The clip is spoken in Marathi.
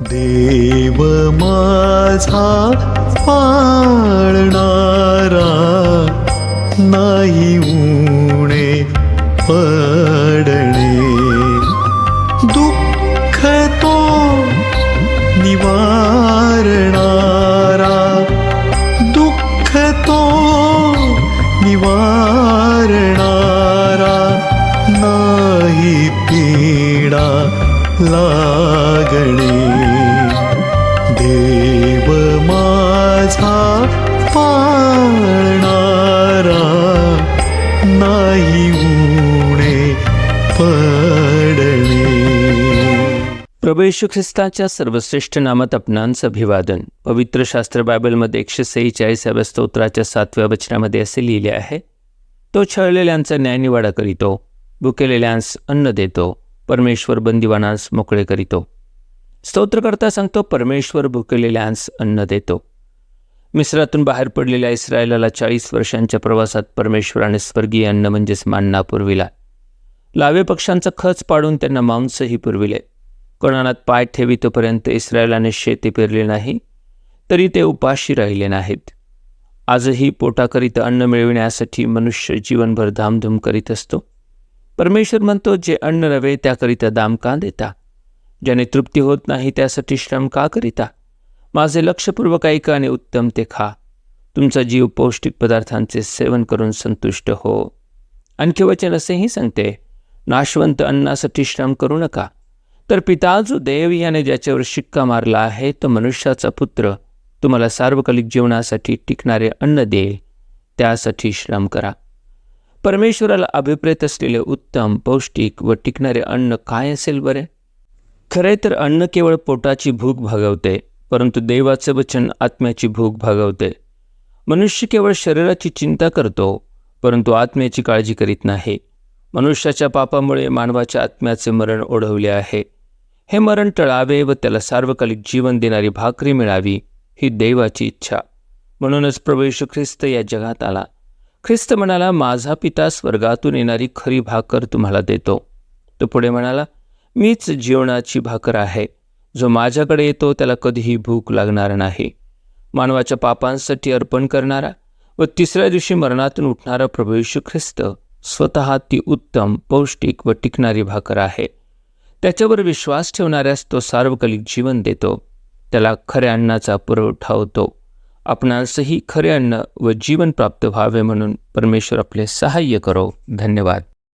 देव माझा पाळणारा नाही उणे पडणे. दुःख तो निवारणारा दुःख तो निवारणारा नाही पीडा लागणे. देव माझा पाळणारा नाही उणे पडणे. प्रभू येशू ख्रिस्ताच्या सर्वश्रेष्ठ नामात आपणांचं अभिवादन. पवित्र शास्त्र बायबलमध्ये एकशे सेहेचाळीसाव्या स्तोत्राच्या सातव्या वचनामध्ये असे लिहिले आहे. तो छळलेल्यांचा न्यायनिवाडा करीतो भुकेलेल्यांस अन्न देतो परमेश्वर बंदिवानांस मोकळे करीतो. स्तोत्रकर्ता सांगतो परमेश्वर भुकेलेल्यांस अन्न देतो. मिस्रातून बाहेर पडलेल्या इस्रायलाला चाळीस वर्षांच्या प्रवासात परमेश्वराने स्वर्गीय अन्न म्हणजेच मान्ना पुरविला. लावे पक्षांचा खच पाडून त्यांना मांसही पुरविले. कोणानात पाय ठेवितोपर्यंत इस्रायलाने शेती पेरले नाही तरी ते उपाशी राहिले नाहीत. आजही पोटाकरिता अन्न मिळविण्यासाठी मनुष्य जीवनभर धामधूम करीत असतो. परमेश्वर म्हणतो जे अन्न नव्हे त्याकरिता दाम का देता? ज्याने तृप्ती होत नाही त्यासाठी श्रम का करिता? माझे लक्षपूर्वक ऐका आणि उत्तम ते खा. तुमचा जीव पौष्टिक पदार्थांचे सेवन करून संतुष्ट हो. आणखी वचन असेही सांगते नाशवंत अन्नासाठी श्रम करू नका. तर पिता जो देव याने ज्याच्यावर शिक्का मारला आहे तो मनुष्याचा पुत्र. तुम्हाला सार्वकालिक जीवनासाठी टिकणारे अन्न देईल त्यासाठी श्रम करा. परमेश्वराला अभिप्रेत असलेले उत्तम पौष्टिक व टिकणारे अन्न काय असेल बरे? खरे तर अन्न केवळ पोटाची भूक भागवते परंतु देवाचे वचन आत्म्याची भूक भागवते. मनुष्य केवळ शरीराची चिंता करतो परंतु आत्म्याची काळजी करीत नाही. मनुष्याच्या पापामुळे मानवाच्या आत्म्याचे मरण ओढवले आहे. हे मरण टळावे व त्याला सार्वकालिक जीवन देणारी भाकरी मिळावी ही देवाची इच्छा. म्हणूनच प्रभू ख्रिस्त या जगात आला. ख्रिस्त म्हणाला माझा पिता स्वर्गातून येणारी खरी भाकर तुम्हाला देतो. तो पुढे म्हणाला मीच जीवनाची भाकर आहे. जो माझ्याकडे येतो त्याला कधीही भूक लागणार नाही. मानवाच्या पापांसाठी अर्पण करणारा व तिसऱ्या दिवशी मरणातून उठणारा प्रभू ख्रिस्त स्वतः ती उत्तम पौष्टिक व टिकणारी भाकर आहे. त्याच्यावर विश्वास ठेवणाऱ्यास तो सार्वकालिक जीवन देतो. त्याला खऱ्या अन्नाचा पुरवठा होतो. आपणासही खरे अन्न व जीवन प्राप्त व्हावे म्हणून परमेश्वर आपले सहाय्य करो. धन्यवाद.